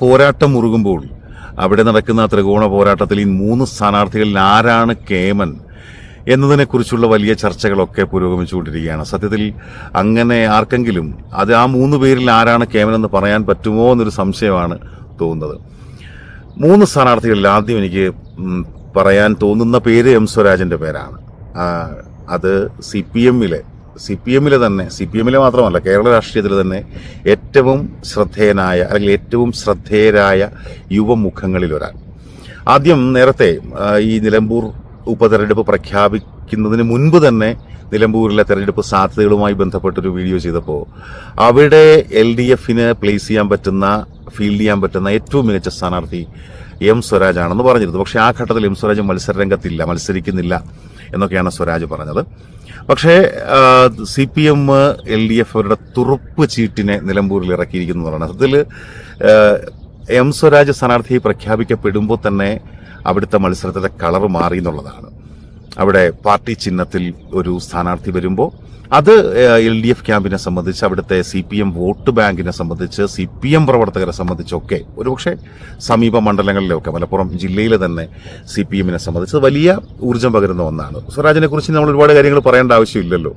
പോരാട്ടം മുറുകുമ്പോൾ അവിടെ നടക്കുന്ന ത്രികോണ പോരാട്ടത്തിൽ ഈ മൂന്ന് സ്ഥാനാർത്ഥികളിൽ ആരാണ് കേമൻ എന്നതിനെക്കുറിച്ചുള്ള വലിയ ചർച്ചകളൊക്കെ പുരോഗമിച്ചുകൊണ്ടിരിക്കുകയാണ്. സത്യത്തിൽ അങ്ങനെ ആർക്കെങ്കിലും അത് ആ മൂന്ന് പേരിൽ ആരാണ് കേമൻ എന്ന് പറയാൻ പറ്റുമോ എന്നൊരു സംശയമാണ് തോന്നുന്നത്. മൂന്ന് സ്ഥാനാർത്ഥികളിൽ ആദ്യം എനിക്ക് പറയാൻ തോന്നുന്ന പേര് എം സ്വരാജിന്റെ പേരാണ്. അത് സി പി എമ്മിലെ സി പി എമ്മിലെ തന്നെ സി പി എമ്മിലെ മാത്രമല്ല കേരള രാഷ്ട്രീയത്തിൽ തന്നെ ഏറ്റവും ശ്രദ്ധേയനായ അല്ലെങ്കിൽ ഏറ്റവും ശ്രദ്ധേയരായ യുവമുഖങ്ങളിൽ ഒരാൾ. ആദ്യം നേരത്തെ ഈ നിലമ്പൂർ ഉപതെരഞ്ഞെടുപ്പ് പ്രഖ്യാപിക്കുന്നതിന് മുൻപ് തന്നെ നിലമ്പൂരിലെ തെരഞ്ഞെടുപ്പ് സാധ്യതകളുമായി ബന്ധപ്പെട്ടൊരു വീഡിയോ ചെയ്തപ്പോൾ അവിടെ എൽ ഡി എഫിന് പ്ലേസ് ചെയ്യാൻ പറ്റുന്ന ഫീൽഡ് ചെയ്യാൻ പറ്റുന്ന ഏറ്റവും മികച്ച സ്ഥാനാർത്ഥി എം സ്വരാജ് ആണെന്ന് പറഞ്ഞിരുന്നു. പക്ഷേ ആ ഘട്ടത്തിൽ എം സ്വരാജ് മത്സരരംഗത്തില്ല മത്സരിക്കുന്നില്ല എന്നൊക്കെയാണ് സ്വരാജ് പറഞ്ഞത്. പക്ഷേ C P M L D F അവരുടെ തുറുപ്പ് ചീട്ടിനെ നിലമ്പൂരിൽ ഇറക്കിയിരിക്കുന്നു എന്നാണ് അതിൽ എം സ്വരാജ് സ്ഥാനാർത്ഥിയെ പ്രഖ്യാപിക്കപ്പെടുമ്പോൾ തന്നെ അവിടുത്തെ മത്സരത്തിലെ കളർ മാറി എന്നുള്ളതാണ്. അവിടെ പാർട്ടി ചിഹ്നത്തിൽ ഒരു സ്ഥാനാർത്ഥി വരുമ്പോൾ അത് എൽ ഡി എഫ് ക്യാമ്പിനെ സംബന്ധിച്ച് അവിടുത്തെ സി പി എം വോട്ട് ബാങ്കിനെ സംബന്ധിച്ച് സി പി എം പ്രവർത്തകരെ സംബന്ധിച്ചൊക്കെ ഒരുപക്ഷെ സമീപ മണ്ഡലങ്ങളിലൊക്കെ മലപ്പുറം ജില്ലയിലെ തന്നെ സി പി എമ്മിനെ സംബന്ധിച്ച് വലിയ ഊർജം പകരുന്ന ഒന്നാണ്. സ്വരാജിനെ കുറിച്ച് നമ്മൾ ഒരുപാട് കാര്യങ്ങൾ പറയേണ്ട ആവശ്യമില്ലല്ലോ.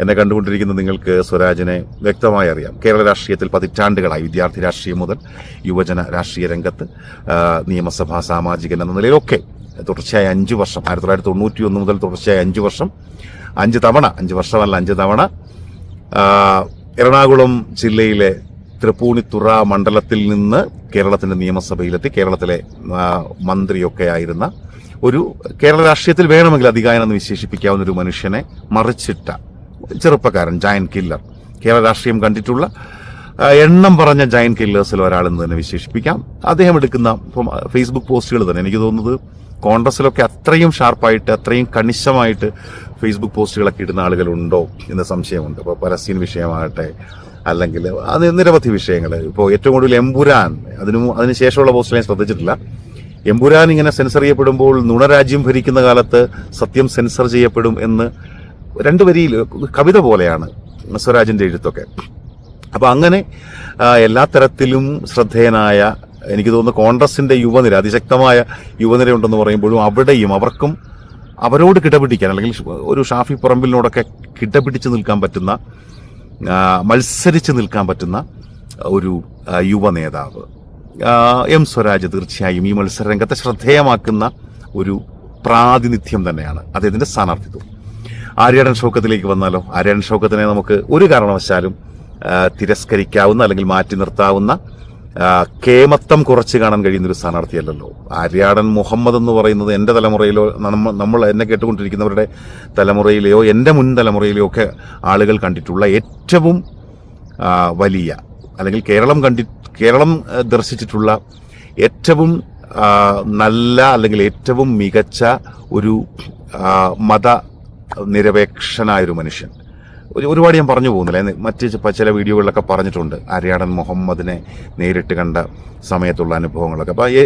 എന്നെ കണ്ടുകൊണ്ടിരിക്കുന്ന നിങ്ങൾക്ക് സ്വരാജിനെ വ്യക്തമായി അറിയാം. കേരള രാഷ്ട്രീയത്തിൽ പതിറ്റാണ്ടുകളായി വിദ്യാർത്ഥി രാഷ്ട്രീയം മുതൽ യുവജന രാഷ്ട്രീയ രംഗത്ത് നിയമസഭാ സാമാജികൻ എന്ന നിലയിലൊക്കെ തുടർച്ചയായ അഞ്ച് വർഷം. ആയിരത്തി തൊള്ളായിരത്തി തൊണ്ണൂറ്റി ഒന്ന് മുതൽ തുടർച്ചയായ അഞ്ച് വർഷം. അഞ്ച് തവണ അഞ്ച് വർഷമല്ല അഞ്ച് തവണ. എറണാകുളം ജില്ലയിലെ തൃപ്പൂണിത്തുറ മണ്ഡലത്തിൽ നിന്ന് കേരളത്തിന്റെ നിയമസഭയിലെത്തി കേരളത്തിലെ മന്ത്രിയൊക്കെ ആയിരുന്ന ഒരു കേരള രാഷ്ട്രീയത്തിൽ വേണമെങ്കിൽ അധികാരം എന്ന് വിശേഷിപ്പിക്കാവുന്ന ഒരു മനുഷ്യനെ മറിച്ചിട്ട ചെറുപ്പക്കാരൻ ജയൻ കില്ലർ കേരള രാഷ്ട്രീയം കണ്ടിട്ടുള്ള എണ്ണം പറഞ്ഞ ജയൻ കില്ലേഴ്സിൽ ഒരാളെന്ന് തന്നെ വിശേഷിപ്പിക്കാം. അദ്ദേഹം എടുക്കുന്ന ഇപ്പം ഫേസ്ബുക്ക് പോസ്റ്റുകൾ തന്നെ. എനിക്ക് തോന്നുന്നത് കോൺഗ്രസിലൊക്കെ അത്രയും ഷാർപ്പായിട്ട് അത്രയും കണിശമായിട്ട് ഫേസ്ബുക്ക് പോസ്റ്റുകളൊക്കെ ഇടുന്ന ആളുകളുണ്ടോ എന്ന സംശയമുണ്ട്. ഇപ്പോൾ പലസ്തീൻ വിഷയമാകട്ടെ അല്ലെങ്കിൽ അത് നിരവധി വിഷയങ്ങൾ. ഇപ്പോൾ ഏറ്റവും കൂടുതൽ എംപുരാൻ അതിനു അതിന് ശേഷമുള്ള പോസ്റ്റ് ഞാൻ ശ്രദ്ധിച്ചിട്ടില്ല. എംപുരാൻ ഇങ്ങനെ സെൻസർ ചെയ്യപ്പെടുമ്പോൾ നുണരാജ്യം ഭരിക്കുന്ന കാലത്ത് സത്യം സെൻസർ ചെയ്യപ്പെടും എന്ന് രണ്ട് വരിയിൽ കവിത പോലെയാണ് സ്വരാജിന്റെ എഴുത്തൊക്കെ. അപ്പൊ അങ്ങനെ എല്ലാ തരത്തിലും ശ്രദ്ധേയനായ എനിക്ക് തോന്നുന്നു കോൺഗ്രസിന്റെ യുവനിര അതിശക്തമായ യുവനിര ഉണ്ടെന്ന് പറയുമ്പോഴും അവിടെയും അവർക്കും അവരോട് കിടപിടിക്കാൻ അല്ലെങ്കിൽ ഒരു ഷാഫി പറമ്പിലിനോടൊക്കെ കിടപിടിച്ച് നിൽക്കാൻ പറ്റുന്ന മത്സരിച്ച് നിൽക്കാൻ പറ്റുന്ന ഒരു യുവ നേതാവ് എം സ്വരാജ് തീർച്ചയായും ഈ മത്സരരംഗത്തെ ശ്രദ്ധേയമാക്കുന്ന ഒരു പ്രാതിനിധ്യം തന്നെയാണ്. അദ്ദേഹത്തിന്റെ സ്ഥാനാർത്ഥിത്വം. ആര്യാടൻ ഷൗക്കത്തിലേക്ക് വന്നാലോ? ആര്യാടൻ ഷൗക്കത്തിനെ നമുക്ക് ഒരു കാരണവശാലും തിരസ്കരിക്കാവുന്ന അല്ലെങ്കിൽ മാറ്റി നിർത്താവുന്ന കേമത്തം കുറച്ച് കാണാൻ കഴിയുന്ന ഒരു സ്ഥാനാർത്ഥിയല്ലല്ലോ. ആര്യാടൻ മുഹമ്മദ് എന്ന് പറയുന്നത് എന്റെ തലമുറയിലോ നമ്മൾ എന്നെ കേട്ടുകൊണ്ടിരിക്കുന്നവരുടെ തലമുറയിലെയോ എന്റെ മുൻ തലമുറയിലെയോ ഒക്കെ ആളുകൾ കണ്ടിട്ടുള്ള ഏറ്റവും വലിയ അല്ലെങ്കിൽ കേരളം കണ്ടി കേരളം ദർശിച്ചിട്ടുള്ള ഏറ്റവും നല്ല അല്ലെങ്കിൽ ഏറ്റവും മികച്ച ഒരു മത നിരപേക്ഷനായൊരു മനുഷ്യൻ. ഒരുപാട് ഞാൻ പറഞ്ഞു പോകുന്നില്ല. മറ്റ് ചില വീഡിയോകളിലൊക്കെ പറഞ്ഞിട്ടുണ്ട്. ആര്യാടൻ മുഹമ്മദിനെ നേരിട്ട് കണ്ട സമയത്തുള്ള അനുഭവങ്ങളൊക്കെ. അപ്പോൾ ഈ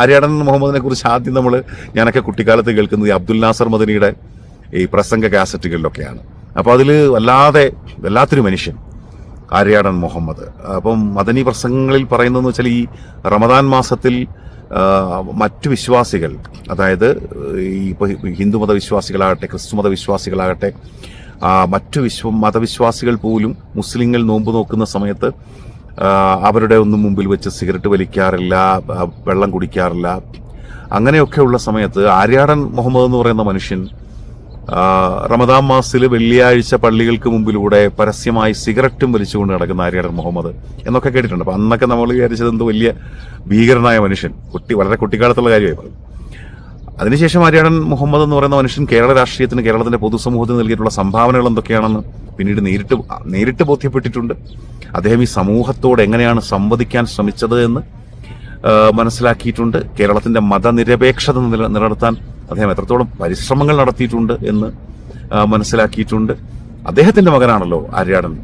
ആര്യാടൻ മുഹമ്മദിനെ കുറിച്ച് ആദ്യം നമ്മൾ ഞാനൊക്കെ കുട്ടിക്കാലത്ത് കേൾക്കുന്നത് ഈ അബ്ദുൽ നാസർ മദനിയുടെ ഈ പ്രസംഗ കാസറ്റുകളിലൊക്കെയാണ്. അപ്പോൾ അതിൽ വല്ലാതെ വല്ലാത്തൊരു മനുഷ്യൻ ആര്യാടൻ മുഹമ്മദ്. അപ്പം മദനി പ്രസംഗങ്ങളിൽ പറയുന്നതെന്ന് വെച്ചാൽ ഈ റമദാൻ മാസത്തിൽ മറ്റു വിശ്വാസികൾ അതായത് ഈ ഇപ്പോൾ ഹിന്ദു മതവിശ്വാസികളാകട്ടെ ക്രിസ്തുമത മതവിശ്വാസികളാകട്ടെ ആ, മറ്റു വിശ്വ മതവിശ്വാസികൾ പോലും മുസ്ലിങ്ങൾ നോമ്പ് നോക്കുന്ന സമയത്ത് അവരുടെ ഒന്നും മുമ്പിൽ വെച്ച് സിഗരറ്റ് വലിക്കാറില്ല വെള്ളം കുടിക്കാറില്ല. അങ്ങനെയൊക്കെയുള്ള സമയത്ത് ആര്യാടൻ മുഹമ്മദ് എന്ന് പറയുന്ന മനുഷ്യൻ റമദാൻ മാസത്തിൽ വെള്ളിയാഴ്ച പള്ളികൾക്ക് മുമ്പിലൂടെ പരസ്യമായി സിഗരറ്റും വലിച്ചുകൊണ്ട് നടക്കുന്ന ആര്യാടൻ മുഹമ്മദ് എന്നൊക്കെ കേട്ടിട്ടുണ്ട്. അപ്പം അന്നൊക്കെ നമ്മൾ വിചാരിച്ചത് എന്ത് വലിയ ഭീകരനായ മനുഷ്യൻ. കുട്ടി വളരെ കുട്ടിക്കാലത്തുള്ള കാര്യമായി പറഞ്ഞു. അതിനുശേഷം ആര്യാടൻ മുഹമ്മദ് എന്ന് പറയുന്ന മനുഷ്യൻ കേരള രാഷ്ട്രീയത്തിന് കേരളത്തിന്റെ പൊതുസമൂഹത്തിന് നൽകിയിട്ടുള്ള സംഭാവനകൾ എന്തൊക്കെയാണെന്ന് പിന്നീട് നേരിട്ട് നേരിട്ട് ബോധ്യപ്പെട്ടിട്ടുണ്ട്. അദ്ദേഹം ഈ സമൂഹത്തോട് എങ്ങനെയാണ് സംവദിക്കാൻ ശ്രമിച്ചത് എന്ന് മനസ്സിലാക്കിയിട്ടുണ്ട്. കേരളത്തിന്റെ മതനിരപേക്ഷത നില- നിലനിർത്താൻ അദ്ദേഹം എത്രത്തോളം പരിശ്രമങ്ങൾ നടത്തിയിട്ടുണ്ട് എന്ന് മനസ്സിലാക്കിയിട്ടുണ്ട്. അദ്ദേഹത്തിന്റെ മകനാണല്ലോ ആര്യാടൻ.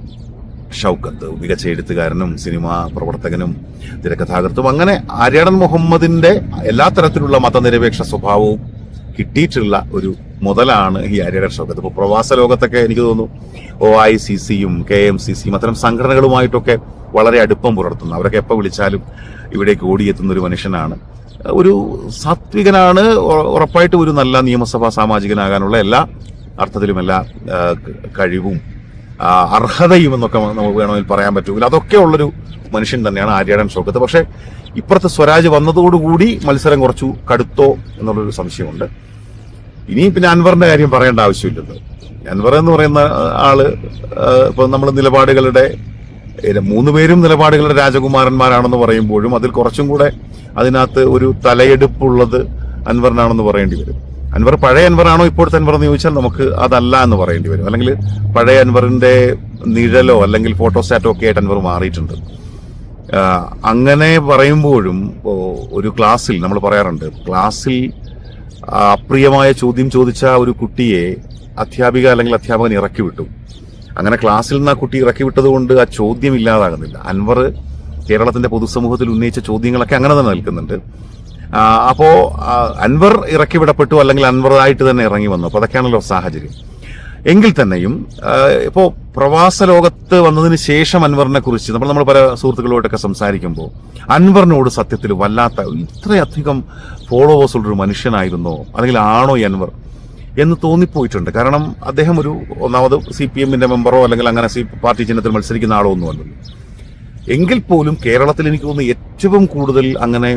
ഷൗക്കത്ത് മികച്ച എഴുത്തുകാരനും സിനിമാ പ്രവർത്തകനും തിരക്കഥാകൃത്തും. അങ്ങനെ ആര്യാടൻ മുഹമ്മദിന്റെ എല്ലാ തരത്തിലുള്ള മതനിരപേക്ഷ സ്വഭാവവും കിട്ടിയിട്ടുള്ള ഒരു മുതലാണ് ഈ ആര്യാടൻ ഷൗക്കത്ത്. ഇപ്പോൾ പ്രവാസ ലോകത്തൊക്കെ എനിക്ക് തോന്നുന്നു ഒ ഐ സി സിയും കെ എം സി സിയും അത്തരം സംഘടനകളുമായിട്ടൊക്കെ വളരെ അടുപ്പം പുലർത്തുന്നു. അവരൊക്കെ എപ്പോൾ വിളിച്ചാലും ഇവിടേക്ക് ഓടിയെത്തുന്ന ഒരു മനുഷ്യനാണ്. ഒരു സാത്വികനാണ് ഉറപ്പായിട്ടും ഒരു നല്ല നിയമസഭാ സാമാജികനാകാനുള്ള എല്ലാ അർത്ഥത്തിലും എല്ലാ കഴിവും അർഹതയും എന്നൊക്കെ നമുക്ക് വേണമെങ്കിൽ പറയാൻ പറ്റുമെങ്കിൽ അതൊക്കെ ഉള്ളൊരു മനുഷ്യൻ തന്നെയാണ് ആര്യാടൻ സ്വർഗത്ത് പക്ഷേ ഇപ്പുറത്ത് സ്വരാജ് വന്നതോടുകൂടി മത്സരം കുറച്ചു കടുത്തോ എന്നുള്ളൊരു സംശയമുണ്ട്. ഇനി പിന്നെ അൻവറിന്റെ കാര്യം പറയേണ്ട ആവശ്യമില്ലല്ലോ. അൻവർ എന്ന് പറയുന്ന ആൾ ഇപ്പൊ നമ്മൾ നിലപാടുകളുടെ മൂന്ന് പേരും നിലപാടുകളുടെ രാജകുമാരന്മാരാണെന്ന് പറയുമ്പോഴും അതിൽ കുറച്ചും കൂടെ അതിനകത്ത് ഒരു തലയെടുപ്പുള്ളത് അൻവറിനാണെന്ന് പറയേണ്ടി വരും. അൻവർ പഴയ അൻവറാണോ ഇപ്പോഴത്തെ അൻവർ എന്ന് ചോദിച്ചാൽ നമുക്ക് അതല്ല എന്ന് പറയേണ്ടി വരും. അല്ലെങ്കിൽ പഴയ അൻവറിന്റെ നിഴലോ അല്ലെങ്കിൽ ഫോട്ടോസ്റ്റാറ്റോ ഒക്കെ ആയിട്ട് അൻവർ മാറിയിട്ടുണ്ട്. അങ്ങനെ പറയുമ്പോഴും ഒരു ക്ലാസ്സിൽ നമ്മൾ പറയാറുണ്ട് ക്ലാസ്സിൽ അപ്രിയമായ ചോദ്യം ചോദിച്ച ഒരു കുട്ടിയെ അധ്യാപിക അല്ലെങ്കിൽ അധ്യാപകൻ ഇറക്കി വിട്ടു. അങ്ങനെ ക്ലാസ്സിൽ നിന്ന് ആ കുട്ടി ഇറക്കി വിട്ടതുകൊണ്ട് ആ ചോദ്യം ഇല്ലാതാകുന്നില്ല. അൻവർ കേരളത്തിന്റെ പൊതുസമൂഹത്തിൽ ഉന്നയിച്ച ചോദ്യങ്ങളൊക്കെ അങ്ങനെ തന്നെ നിൽക്കുന്നുണ്ട്. ആ, അപ്പോ അൻവർ ഇറക്കിവിടപ്പെട്ടു അല്ലെങ്കിൽ അൻവറായിട്ട് തന്നെ ഇറങ്ങി വന്നു. അപ്പോൾ അതൊക്കെയാണല്ലോ സാഹചര്യം. എങ്കിൽ തന്നെയും ഇപ്പോൾ ഇപ്പോ പ്രവാസ ലോകത്ത് വന്നതിന് ശേഷം അൻവറിനെ കുറിച്ച് നമ്മൾ നമ്മൾ പല സുഹൃത്തുക്കളോടൊക്കെ സംസാരിക്കുമ്പോൾ അൻവറിനോട് സത്യത്തിൽ വല്ലാത്ത ഇത്രയധികം ഫോളോവേഴ്സ് ഉള്ളൊരു മനുഷ്യനായിരുന്നോ? അല്ലെങ്കിൽ ആണോ ഈ അൻവർ? എന്ന് തോന്നിപ്പോയിട്ടുണ്ട്. കാരണം അദ്ദേഹം ഒരു ഒന്നാമത് സി പി എമ്മിന്റെ മെമ്പറോ അല്ലെങ്കിൽ അങ്ങനെ സി പാർട്ടി ചിഹ്നത്തിൽ മത്സരിക്കുന്ന ആളോ ഒന്നുമല്ലല്ലോ എങ്കിൽ പോലും കേരളത്തിൽ എനിക്ക് തോന്നുന്നു ഏറ്റവും കൂടുതൽ അങ്ങനെ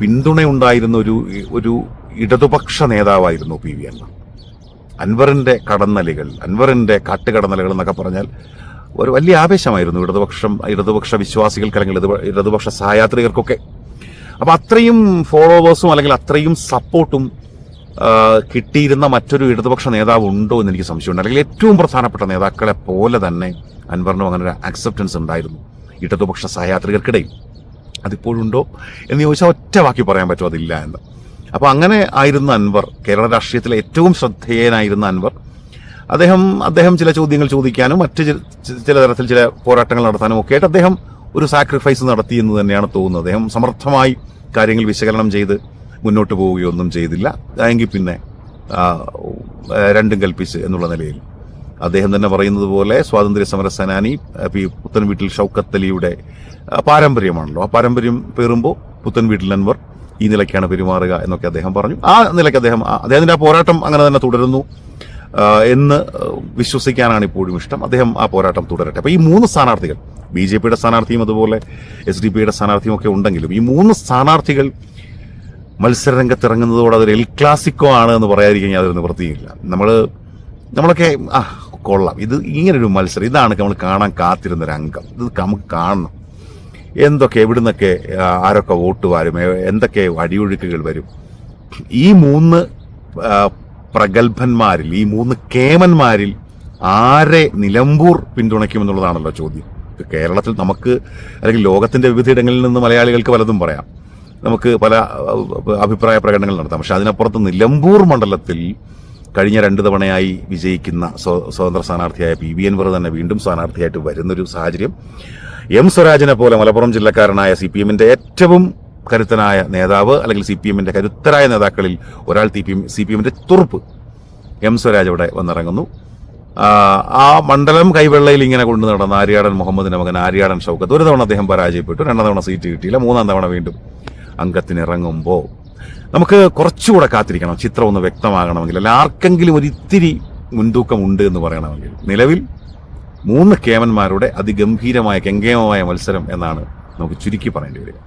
പിന്തുണയുണ്ടായിരുന്ന ഒരു ഒരു ഇടതുപക്ഷ നേതാവായിരുന്നു പി വി അൻവർ. അൻവറിന്റെ കടന്നലുകൾ അൻവറിന്റെ കാട്ടുകടന്നലുകൾ എന്നൊക്കെ പറഞ്ഞാൽ ഒരു വലിയ ആവേശമായിരുന്നു ഇടതുപക്ഷം ഇടതുപക്ഷ വിശ്വാസികൾക്ക് അല്ലെങ്കിൽ ഇടതുപക്ഷ സഹയാത്രികർക്കൊക്കെ. അപ്പൊ അത്രയും ഫോളോവേഴ്സും അല്ലെങ്കിൽ അത്രയും സപ്പോർട്ടും കിട്ടിയിരുന്ന മറ്റൊരു ഇടതുപക്ഷ നേതാവ് ഉണ്ടോ എന്ന് എനിക്ക് സംശയമുണ്ട്. അല്ലെങ്കിൽ ഏറ്റവും പ്രധാനപ്പെട്ട നേതാക്കളെ പോലെ തന്നെ അൻവറിനും അങ്ങനെ ഒരു ആക്സെപ്റ്റൻസ് ഉണ്ടായിരുന്നു. ഇടതുപക്ഷ സഹയാത്രികർക്കിടയിൽ. അതിപ്പോഴുണ്ടോ എന്ന് ചോദിച്ചാൽ ഒറ്റ വാക്കി പറയാൻ പറ്റുമോ അതില്ല എന്ന്. അപ്പോൾ അങ്ങനെ ആയിരുന്ന അൻവർ കേരള രാഷ്ട്രീയത്തിലെ ഏറ്റവും ശ്രദ്ധേയനായിരുന്ന അൻവർ അദ്ദേഹം അദ്ദേഹം ചില ചോദ്യങ്ങൾ ചോദിക്കാനും മറ്റ് ചില തരത്തിൽ ചില പോരാട്ടങ്ങൾ നടത്താനും ഒക്കെ ആയിട്ട് അദ്ദേഹം ഒരു സാക്രിഫൈസ് നടത്തി എന്ന് തന്നെയാണ് തോന്നുന്നത്. അദ്ദേഹം സമർത്ഥമായി കാര്യങ്ങൾ വിശകലനം ചെയ്ത് മുന്നോട്ട് പോവുകയൊന്നും ചെയ്തില്ല. എങ്കിൽ പിന്നെ രണ്ടും കൽപ്പിച്ച് എന്നുള്ള നിലയിൽ. അദ്ദേഹം തന്നെ പറയുന്നത് പോലെ സ്വാതന്ത്ര്യ സമര സേനാനി പി പുത്തൻ വീട്ടിൽ ഷൗക്കത്ത് അലിയുടെ പാരമ്പര്യമാണല്ലോ. ആ പാരമ്പര്യം പേറുമ്പോൾ പുത്തൻ വീട്ടിൽ അൻവർ ഈ നിലയ്ക്കാണ് പെരുമാറുക എന്നൊക്കെ അദ്ദേഹം പറഞ്ഞു. ആ നിലയ്ക്ക് അദ്ദേഹം അദ്ദേഹത്തിന്റെ ആ പോരാട്ടം അങ്ങനെ തന്നെ തുടരുന്നു. എന്ന് വിശ്വസിക്കാനാണ് ഇപ്പോഴും ഇഷ്ടം. അദ്ദേഹം ആ പോരാട്ടം തുടരട്ടെ. അപ്പോൾ ഈ മൂന്ന് സ്ഥാനാർത്ഥികൾ ബി ജെ പിയുടെ സ്ഥാനാർത്ഥിയും അതുപോലെ എസ് ഡി പിയുടെ സ്ഥാനാർത്ഥിയും ഒക്കെ ഉണ്ടെങ്കിലും ഈ മൂന്ന് സ്ഥാനാർത്ഥികൾ മത്സരരംഗത്തിറങ്ങുന്നതോടെ അതൊരു എൽ ക്ലാസിക്കോ ആണ് എന്ന് പറയാതിരിക്കാൻ യാതൊരു നിവൃത്തിയില്ല നമ്മൾ നമ്മളൊക്കെ ആ കൊള്ളാം. ഇത് ഇങ്ങനൊരു മത്സരം. ഇതാണ് നമ്മൾ കാണാൻ കാത്തിരുന്ന രംഗം. ഇത് നമുക്ക് കാണണം. എന്തൊക്കെ എവിടുന്നൊക്കെ ആരൊക്കെ വോട്ട് വരും എന്തൊക്കെ അടിയൊഴുക്കുകൾ വരും. ഈ മൂന്ന് പ്രഗത്ഭന്മാരിൽ ഈ മൂന്ന് കേമന്മാരിൽ ആരെ നിലമ്പൂർ പിന്തുണയ്ക്കുമെന്നുള്ളതാണല്ലോ ചോദ്യം. കേരളത്തിൽ നമുക്ക് അല്ലെങ്കിൽ ലോകത്തിന്റെ വിവിധയിടങ്ങളിൽ നിന്ന് മലയാളികൾക്ക് പലതും പറയാം. നമുക്ക് പല അഭിപ്രായ പ്രകടനങ്ങൾ നടത്താം. പക്ഷെ അതിനപ്പുറത്ത് നിലമ്പൂർ മണ്ഡലത്തിൽ കഴിഞ്ഞ രണ്ട് തവണയായി വിജയിക്കുന്ന സ്വതന്ത്ര സ്ഥാനാർത്ഥിയായ പി വി എൻവർ തന്നെ വീണ്ടും സ്ഥാനാർത്ഥിയായിട്ട് വരുന്നൊരു സാഹചര്യം. എം സ്വരാജിനെ പോലെ മലപ്പുറം ജില്ലക്കാരനായ സി പി എമ്മിന്റെ ഏറ്റവും കരുത്തനായ നേതാവ് അല്ലെങ്കിൽ സി പി എമ്മിന്റെ കരുത്തരായ നേതാക്കളിൽ ഒരാൾ സി പി സി പി എമ്മിന്റെ തുറുപ്പ് എം സ്വരാജ് ഇവിടെ വന്നിറങ്ങുന്നു. ആ മണ്ഡലം കൈവെള്ളയിൽ ഇങ്ങനെ കൊണ്ടു നടന്ന ആര്യാടൻ മുഹമ്മദിന്റെ മകൻ ആര്യാടൻ ഷൗക്കത്ത് ഒരു തവണ അദ്ദേഹം പരാജയപ്പെട്ടു. രണ്ടാം തവണ സീറ്റ് കിട്ടിയില്ല. മൂന്നാം തവണ വീണ്ടും അംഗത്തിനിറങ്ങുമ്പോൾ നമുക്ക് കുറച്ചുകൂടെ കാത്തിരിക്കണം. ചിത്രം ഒന്ന് വ്യക്തമാകണമെങ്കിൽ അല്ല ആർക്കെങ്കിലും ഒരു ഇത്തിരി മുൻതൂക്കം ഉണ്ട് എന്ന് പറയണമെങ്കിൽ. നിലവിൽ മൂന്ന് കേമന്മാരുടെ അതിഗംഭീരമായ കെങ്കേമമായ മത്സരം എന്നാണ് നമുക്ക് ചുരുക്കി പറയേണ്ടി വരിക.